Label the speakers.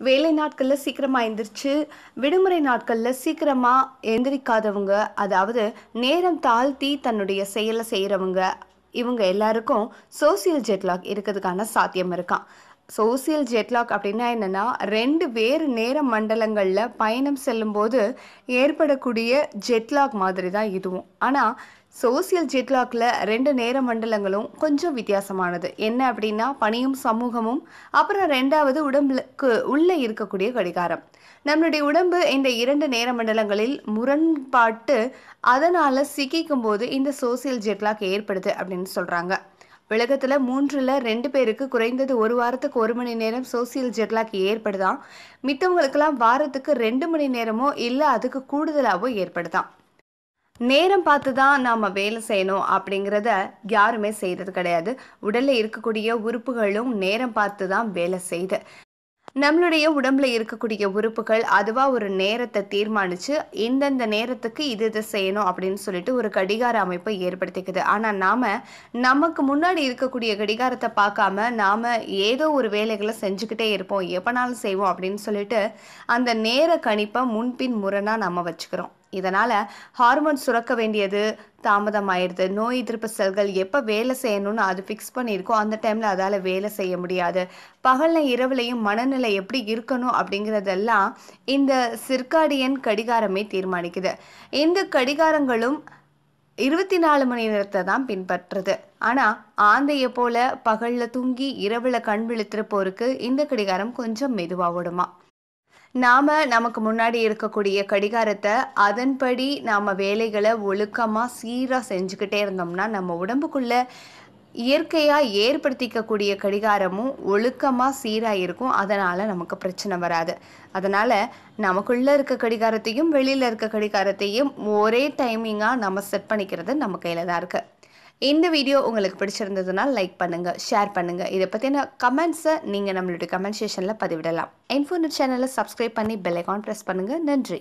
Speaker 1: வேலை நாட்களில் சீக்கிரமாக எந்திரிச்சு விடுமுறை நாட்களில் சீக்கிரமாக எந்திரிக்காதவங்க அதாவது நேரம் தாழ்த்தி தன்னுடைய செயலை செய்கிறவங்க இவங்க எல்லாருக்கும் சோசியல் ஜெட்லாக் இருக்கிறதுக்கான சாத்தியம் இருக்கான் சோசியல் ஜெட்லாக் அப்படின்னா என்னென்னா ரெண்டு வேறு நேர மண்டலங்களில் பயணம் செல்லும்போது ஏற்படக்கூடிய ஜெட்லாக் மாதிரி தான் இதுவும். ஆனால் சோசியல் ஜெட்லாக்ல ரெண்டு நேர மண்டலங்களும் கொஞ்சம் வித்தியாசமானது. என்ன அப்படின்னா பணியும் சமூகமும் அப்புறம் ரெண்டாவது உடம்புக்கு உள்ளே இருக்கக்கூடிய கடிகாரம். நம்மளுடைய உடம்பு இந்த இரண்டு நேர மண்டலங்களில் முரண்பாட்டு அதனால் சிக்கிக்கும் போது இந்த சோசியல் ஜெட்லாக் ஏற்படுது அப்படின்னு சொல்கிறாங்க உலகத்தில் மூன்றில் ரெண்டு பேருக்கு குறைந்தது ஒரு வாரத்துக்கு ஒரு மணி நேரம் சோசியல் ஜெட்லாக் ஏற்படுதான். மித்தவங்களுக்கெல்லாம் வாரத்துக்கு ரெண்டு மணி நேரமோ இல்லை அதுக்கு கூடுதலாகவோ ஏற்படுதான். நேரம் பார்த்து தான் நாம் வேலை செய்யணும் அப்படிங்கிறத யாருமே செய்கிறது கிடையாது. உடலில் இருக்கக்கூடிய உறுப்புகளும் நேரம் பார்த்து தான் வேலை செய்யுது நம்மளுடைய உடம்புல இருக்கக்கூடிய உறுப்புகள் அதுவாக ஒரு நேரத்தை தீர்மானித்து இந்தந்த நேரத்துக்கு இது இதை செய்யணும் அப்படின்னு சொல்லிட்டு ஒரு கடிகார அமைப்பை ஏற்படுத்திக்குது. ஆனால் நாம் நமக்கு முன்னாடி இருக்கக்கூடிய கடிகாரத்தை பார்க்காம நாம் ஏதோ ஒரு வேலைகளை செஞ்சுக்கிட்டே இருப்போம். எப்போனாலும் செய்வோம் அப்படின்னு சொல்லிட்டு அந்த நேர கணிப்பை முன்பின் முரணாக நம்ம வச்சுக்கிறோம். இதனால் ஹார்மோன் சுரக்க வேண்டியது தாமதமாயிடுது. நோய் எதிர்ப்பு செல்கள் எப்போ வேலை செய்யணும்னு அது ஃபிக்ஸ் பண்ணியிருக்கோ அந்த டைமில் அதால் வேலை செய்ய முடியாது. பகலில் இரவுலையும் மனநிலை எப்படி இருக்கணும் அப்படிங்கிறதெல்லாம் இந்த சிற்காடியன் கடிகாரமே தீர்மானிக்குது. இந்த கடிகாரங்களும் இருபத்தி நாலு மணி நேரத்தை தான் பின்பற்றுது. ஆனால் ஆந்தையை போல பகலில் தூங்கி இரவில் கண் விழித்திருப்போருக்கு இந்த கடிகாரம் கொஞ்சம் மெதுவாக ஓடுமா? நாம் நமக்கு முன்னாடி இருக்கக்கூடிய கடிகாரத்தை அதன்படி நாம் வேலைகளை ஒழுக்கமாக சீராக செஞ்சுக்கிட்டே இருந்தோம்னா நம்ம உடம்புக்குள்ள இயற்கையாக ஏற்படுத்திக்கக்கூடிய கடிகாரமும் ஒழுக்கமாக சீராக இருக்கும். அதனால் நமக்கு பிரச்சனை வராது. அதனால் நமக்குள்ளே இருக்க கடிகாரத்தையும் வெளியில் இருக்க கடிகாரத்தையும் ஒரே டைமிங்காக நம்ம செட் பண்ணிக்கிறது நம்ம கையில் தான் இருக்குது இந்த வீடியோ உங்களுக்கு பிடிச்சிருந்ததுன்னா லைக் பண்ணுங்கள் ஷேர் பண்ணுங்கள் இதை பற்றின கமெண்ட்ஸை நீங்கள் நம்மளுடைய கமெண்ட் செஷனில் பதிவிடலாம். இன்ஃபோனட் சேனலை சப்ஸ்கிரைப் பண்ணி பெல் ஐக்கான் ப்ரெஸ் பண்ணுங்கள் நன்றி.